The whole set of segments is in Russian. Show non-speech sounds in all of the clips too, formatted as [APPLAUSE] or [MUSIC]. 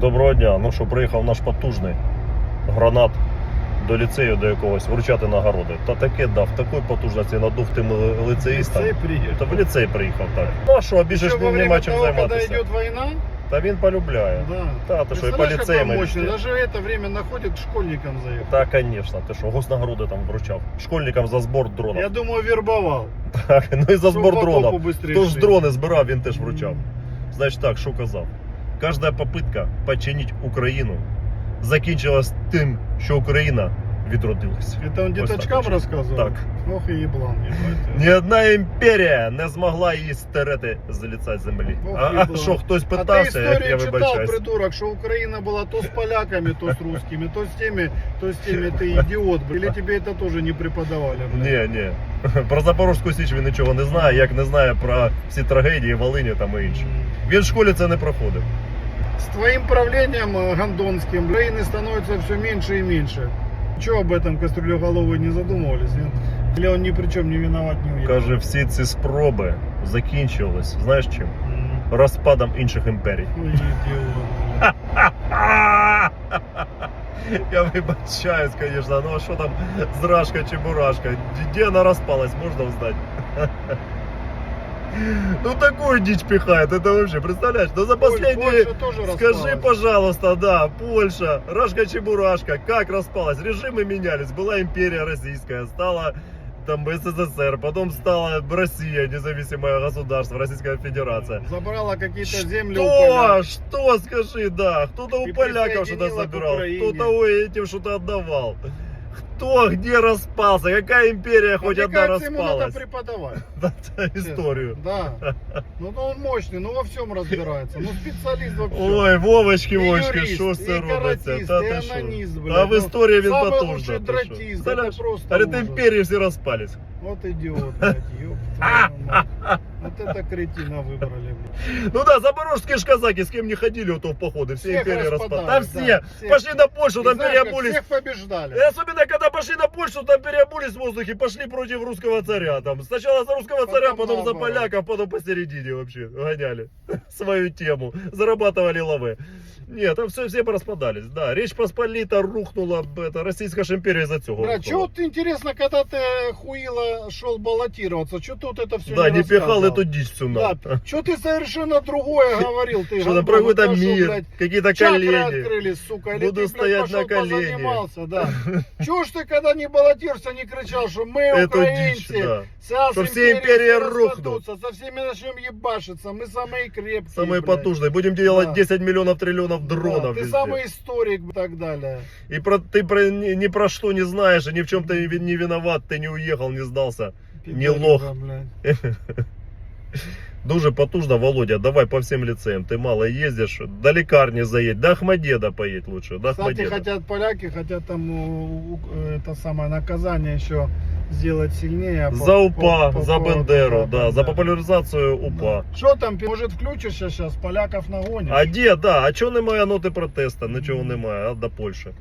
Доброго дня. Ну що, приїхав наш потужний гранат до ліцею до якогось вручати нагороди. Та таке дав, такої потужності надув тим ли- лицеїстам. Та в ліцей приїхав так. Ну а що, більше ж нема чим займатися. война, Та він полюбляє. да. Та, ти що, і по ліцеям. Даже это время находит школьникам заехать. Та, звісно, ти що, госнагороди там вручав. Школьникам за збор дронів. Я думаю, вербовал. Так, ну і за збор дронів. быстрее Хто ж дрони збирав, він теж вручав. Значить так, що казав? Кожна попитка починити Україну закінчилась тим, що Україна відродилась. Это он Ось так деточкам от. рассказывал? Так. Ох и еблан, ебать. Ні одна імперія не змогла її стерети з лиця землі. Ох, А, а їблан. що, хтось А ты питався, як я историю читал, вибачаюсь. придурок, что Украина была то с поляками, то с русскими, то с теми, то с теми, ты идиот. блин. Или тебе это тоже не преподавали? блин? Ні, ні. [LAUGHS] Про Запорозьку Січ він нічого не знає, як не знає про всі трагедії, Волині там і інше. Він в школі це не проходив. С твоим правлением э, гондонским Украины становится все меньше и меньше. Чего об этом кастрюлеголовые не задумывались? Нет? Или он ни при чем не виноват, не уехал? Каже, всі ці спроби закінчились. Знаєш чим? М. Розпадом інших імперій. Ой, идиот. [LAUGHS] Я вибачаюсь, конечно, ну а що там зражка чи бурашка? Де вона розпалась, можна узнать? [LAUGHS] Ну такую дичь пихает, это вообще, представляешь? Ну за последние... Скажи, пожалуйста, да, Польша, Рашка Чебурашка, как распалась? Режимы менялись. Была империя российская, стала там СССР, потом стала Россия, независимое государство, Российская Федерация. Забрала какие-то земли у поляк. Что? Скажи, да. Кто-то у поляков что-то забирал, кто-то у этим что-то отдавал. Кто где распался? Какая империя хоть одна Американцам ему надо распалась? преподавать. Да, [LAUGHS] да, Историю. Да. Ну, ну, он мощный, ну во всем разбирается. Ну специалист во всем. Ой, Вовочки, І Вовочки, юрист, що ж це і робиться? каратист, Та і ти що? аноніст, Та блядь, в ну, історії він самий потужний. лучший ти що? дратіст, Представляєш? це просто Говорить, ужас. імперії всі розпались. Вот идиот, [LAUGHS] блядь, ёб твою мать. Вот это кретина выбрали. Ну да, запорожские ж казаки, с кем не ходили, вот то в походы, все империи распадали. Да все, да, пошли на Польшу, там переобулись. всех побеждали. И особенно, когда пошли на Польшу, там переобулись в воздухе, пошли против русского царя. Там сначала за русского царя, потом за поляков, потом посередине вообще гоняли [LAUGHS] свою тему, зарабатывали лавы. Нет, там все, все пораспадались, да. Речь Посполита рухнула, это, Российская ж империя из-за цього рухнула. что вот интересно, когда ты хуило шел баллотироваться, что тут это все Да, не не пихал эту всю Да, что ты совершенно другое говорил, ты Что там Гордон, про какой-то это мир, какие-то колени. открылись, сука, или Буду ты, блядь, стоять пошел на колени. позанимался, да. [LAUGHS] Чего ж ты, когда не баллотировался, не кричал, что мы, Эту украинцы, дичь, да. сейчас Что все империи рухнут, со всеми начнем ебашиться, мы самые крепкие, Самые блядь. потужные. Будем делать Да. 10 миллионов триллионов Да, дронов ты везде. самый историк и так далее. И про, ты про, ни, ни про что не знаешь, и ни в чем ты не, не виноват, ты не уехал, не сдался. Не Пидорюга, лох. блядь. [LAUGHS] Дуже потужно, Володя, давай по всем лицеям. Ты мало ездишь, до лекарни заедь, до Ахмадеда поедь лучше, до Кстати, Ахмадеда. хотят поляки, хотят там у- у- это самое наказание еще сделать сильнее. по- За УПА, по- по за поводу Бендеру, да, Бендеры. за популяризацию УПА. Что там, может включишься сейчас, поляков нагонишь? А де, да, а чого немає ноти протесту? Нічого немає, а до Польши.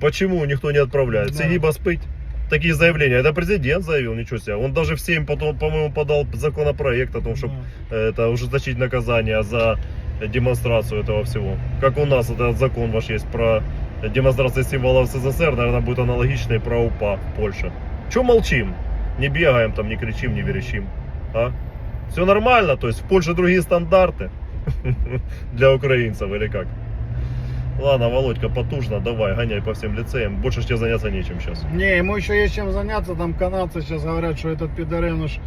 Почему никто не отправляет? Да. Сидиба спить. Такие заявления. Это президент заявил, ничего себе. Он даже всем потом, по-моему, подал законопроект о том, чтобы Да. это ужесточить наказание за демонстрацию этого всего. Как у нас этот закон ваш есть про демонстрации символов СССР, наверное, будет аналогичный про УПА в Польше. Че молчим? Не бегаем там, не кричим, не верещим. А? Все нормально, то есть в Польше другие стандарты [LAUGHS] для украинцев или как? Ладно, Володька, потужно, давай, гоняй по всем лицеям. Больше тебе заняться нечем сейчас. Не, ему еще есть чем заняться. Там канадцы сейчас говорят, что этот пидоренуш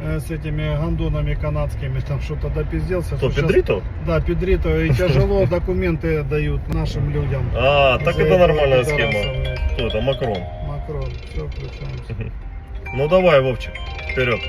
э, с этими гондонами канадскими там что-то допизделся. Что Педрито? Да, Педрито. И [LAUGHS] тяжело документы дают нашим людям. А, так это нормальная схема. Кто это? Макрон. Макрон, все, включаемся. [LAUGHS] Ну давай, Вовчик, вперед.